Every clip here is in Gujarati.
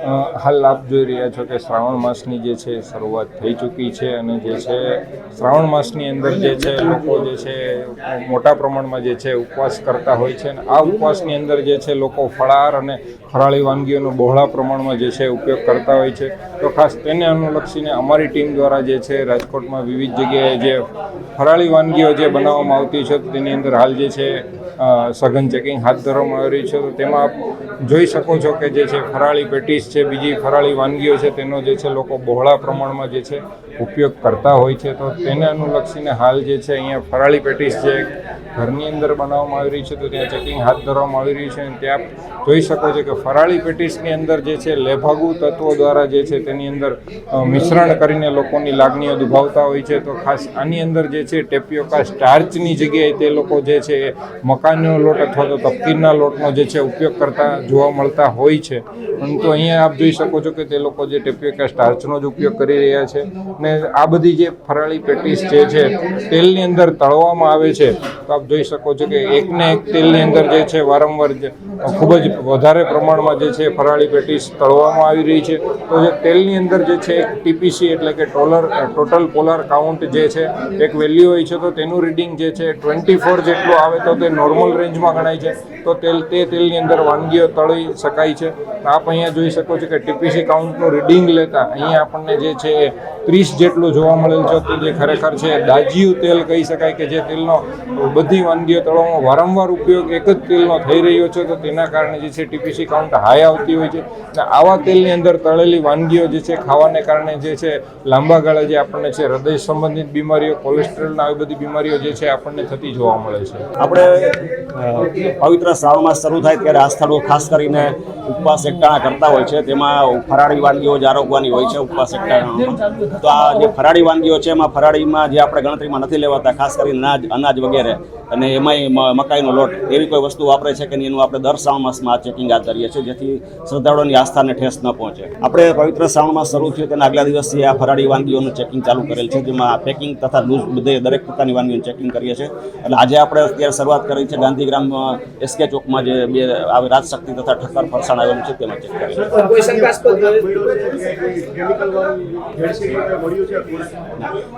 હાલ આપ જોઈ રહ્યા છો કે શ્રાવણ માસની જે છે શરૂઆત થઈ ચૂકી છે અને જે છે શ્રાવણ માસની અંદર જે છે લોકો જે છે મોટા પ્રમાણમાં જે છે ઉપવાસ કરતા હોય છે અને આ ઉપવાસની અંદર જે છે લોકો ફળાર અને ફરાળી વાનગીઓનો બહોળા પ્રમાણમાં જે છે ઉપયોગ કરતા હોય છે. તો ખાસ તેને અનુલક્ષીને અમારી ટીમ દ્વારા જે છે રાજકોટમાં વિવિધ જગ્યાએ જે ફરાળી વાનગીઓ જે બનાવવામાં આવતી છે તેની અંદર હાલ જે છે સઘન ચેકિંગ હાથ ધરવામાં આવી રહ્યું છે, તો તેમાં આપ જોઈ શકો છો કે જે છે ફરાળી પેટીસ છે, બીજી ફરાળી વાનગીઓ છે, તેનો જે છે લોકો બહોળા પ્રમાણમાં જે છે ઉપયોગ કરતા હોય છે. તો તેને અનુલક્ષીને હાલ જે છે અહીંયા ફરાળી પેટીસ જે ઘરની અંદર બનાવવામાં આવી રહી છે, તો ત્યાં ચેકિંગ હાથ ધરવામાં આવી રહ્યું છે. અને ત્યાં જોઈ શકો છો કે ફરાળી પેટીસની અંદર જે છે લેભાગુ તત્વો દ્વારા જે છે તેની અંદર મિશ્રણ કરીને લોકોની લાગણીઓ દુભાવતા હોય છે. તો ખાસ આની અંદર જે છે ટેપિયોકા સ્ટાર્ચની જગ્યાએ તે લોકો જે છે એ મકાનનો લોટ અથવા તો તપકીરના લોટનો જે છે ઉપયોગ કરતા જોવા મળતા હોય છે. પરંતુ અહીંયા આપ જોઈ શકો છો કે તે લોકો જે ટેપિયોકા સ્ટાર્ચનો જ ઉપયોગ કરી રહ્યા છે. ને આ બધી જે ફરાળી પેટીસ જે છે, તેલની અંદર તળવામાં આવે છે. આપ જોઈ શકો છો કે એકને એક તેલની અંદર જે છે વારંવાર ખૂબ જ વધારે પ્રમાણમાં જે છે ફરાળી પેટીસ તળવામાં આવી રહી છે. તો જે તેલની અંદર જે છે ટીપીસી એટલે કે ટોલર ટોટલ પોલાર કાઉન્ટ જે છે એક વેલ્યુ હોય છે, તો તેનું રીડિંગ જે છે ટ્વેન્ટી ફોર જેટલું આવે તો તે નોર્મલ રેન્જમાં ગણાય છે. તો તેલ, તે તેલની અંદર વાનગીઓ તળી શકાય છે. આપ અહીંયા જોઈ શકો છો કે ટીપીસી કાઉન્ટનું રીડિંગ લેતા અહીંયા આપણને જે છે ત્રીસ જેટલું જોવા મળેલ છે તો જે ખરેખર છે, દાજિયું તેલ કહી શકાય કે જે તેલનો બધી વાનગીઓ તળવામાં વારંવાર ઉપયોગ એક જ તેલનો થઈ રહ્યો છે, તો તેના કારણે જે છે ટીપીસી કાઉન્ટ હાઈ આવતી હોય છે. અને આવા તેલની અંદર તળેલી વાનગીઓ જે છે, ખાવાને કારણે જે છે, લાંબા ગાળે જે આપણને છે, હૃદય સંબંધિત બીમારીઓ કોલેસ્ટ્રોલના આવી બધી બીમારીઓ જે છે, આપણને થતી જોવા મળે છે. આપણે પવિત્ર શ્રાવણ શરૂ થાય ત્યારે આસ્થાળુ ખાસ કરીને ઉપવાસ એકટાણા કરતા હોય છે. તેમાં ફરાળી વાનગીઓ જ આરોગવાની હોય છે ઉપવાસ એકટાણામાં. તો આ જે ફરાળી વાનગીઓ છે એમાં ફરાળીમાં જે આપણે ગણતરીમાં નથી લેવાતા, ખાસ કરીને અનાજ અનાજ વગેરે, અને એમાંય મકાઈનો લોટ, એવી કોઈ વસ્તુ વાપરે છે કે નહીં એનું આપણે દર શ્રાવણ માસમાં આ ચેકિંગ હાથ ધરીએ છીએ, જેથી શ્રદ્ધાળુઓની આસ્થાને ઠેસ ન પહોંચે. આપણે પવિત્ર શ્રાવણ માસ શરૂ થયું તેના આગલા દિવસથી આ ફરાળી વાનગીઓનું ચેકિંગ ચાલુ કરેલ છે, જેમાં પેકિંગ તથા લૂઝ બધે દરેક પ્રકારની વાનગીઓનું ચેકિંગ કરીએ છીએ. એટલે આજે આપણે અત્યારે શરૂઆત કરી છે ગાંધીગ્રામ એસકે ચોકમાં જે બે, આવે રાજશક્તિ તથા ઠક્કર ફરસાણ આવેલું છે, તેમાં ચેક કરીએ છીએ.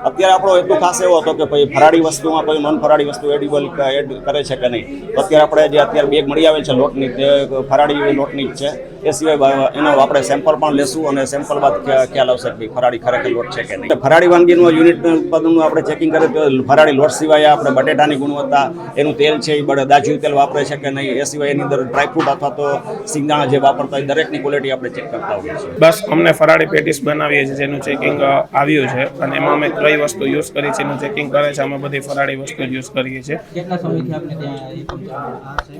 અત્યારે આપણો એટલો ખાસ એવો હતો કે ભાઈ ફરાળી વસ્તુમાં કોઈ નોન ફરાળી વસ્તુ એડિબલ એડ કરે છે કે નહીં? અત્યારે આપણે જે અત્યારે બેગ મળી આવે છે લોટની, તે ફરાળી લોટની જ છે. એ સિવાય એનો આપણે સેમ્પલ પણ લેશું અને સેમ્પલ બાદ ખ્યા- ખ્યાલ આવશે કે ફરાળી ખરેખર લોટ છે કે નહીં. ફરાળી વાનગીનું યુનિટ ઉત્પાદનનું આપણે ચેકિંગ કરીએ તો ફરાળી લોટ સિવાય આપણે બટેટાની ગુણવત્તા એનું તેલ છે એ બધા દાજ્યું તેલ વાપરે છે કે નહીં એ સિવાય એની અંદર ડ્રાયફ્રૂટ અથવા તો સિંગદાણા જે વાપરતા હોય દરેકની ક્વોલિટી આપણે ચેક કરતા હોઈએ છીએ. બસ અમને ફરાળી પેટીસ બનાવીએ છીએ જેનું ચેકિંગ આવ્યું છે અને એમાં અમે કઈ વસ્તુ યુઝ કરી છે એનું ચેકિંગ કરે છે અમે બધી ફરાળી વસ્તુ યુઝ કરીએ છીએ?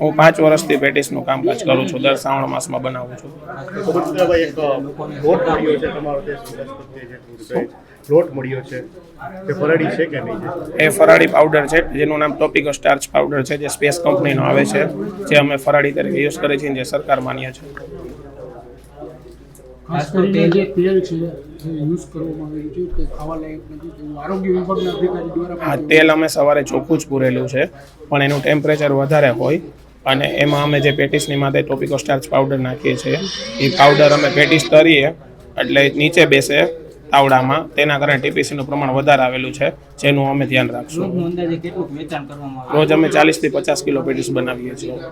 હું પાંચ વર્ષથી પેટીસનું કામકાજ કરું છું દર શ્રાવણ માસમાં બનાવું છું? એક લોટ મળ્યો છે તમારો તે સુરજ પ્રત્યે જે થોડું કહે છે. લોટ મળ્યો છે. તે ફરાળી છે કે નહીં? એ ફરાળી પાવડર છે. જેનું નામ ટોપિકો સ્ટાર્ચ પાવડર છે જે સ્પેસ કંપનીનો આવે છે જે અમે ફરાળી તરીકે યુઝ કરીએ છીએ જે સરકાર માન્ય છે. ખાસ કરીને જે તેલ છે યુઝ કરવામાં આવેલું છે તે ખાવા લાયક નથી. તેવું આરોગ્ય વિભાગના અધિકારી દ્વારા આ તેલ અમે સવારે ચોખ્ખું જ પૂરેલું છે પણ એનું ટેમ્પરેચર વધારે હોય અને એમાં અમે જે પેટીસની માથે ટોપિકો સ્ટાર્ચ પાવડર નાખીએ છીએ એ પાવડર અમે પેટીસ તરીએ એટલે નીચે બેસે તાવડામાં. તેના કારણે ટીપીસીનું પ્રમાણ વધારે આવેલું છે જેનું અમે ધ્યાન રાખશું. રોજ અમે ચાલીસથી પચાસ કિલો પેટીસ બનાવીએ છીએ.